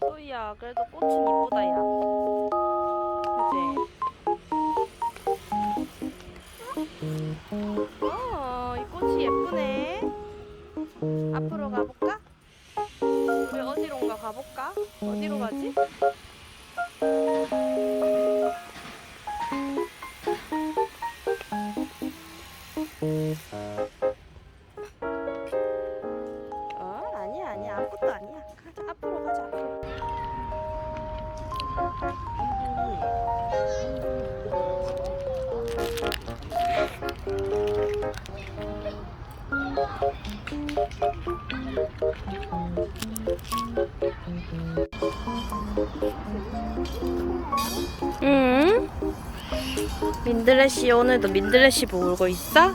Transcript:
소희야, 그래도 꽃은 이쁘다, 야. 그지? 어, 이 꽃이 예쁘네. 앞으로 가볼까? 우리 어디론가 가볼까? 어디로 가지? 어, 아니야, 아니야. 아무것도 아니야. 가자, 앞으로 가자, 앞으로. 민들레씨 오늘도 민들레씨 보고 있어?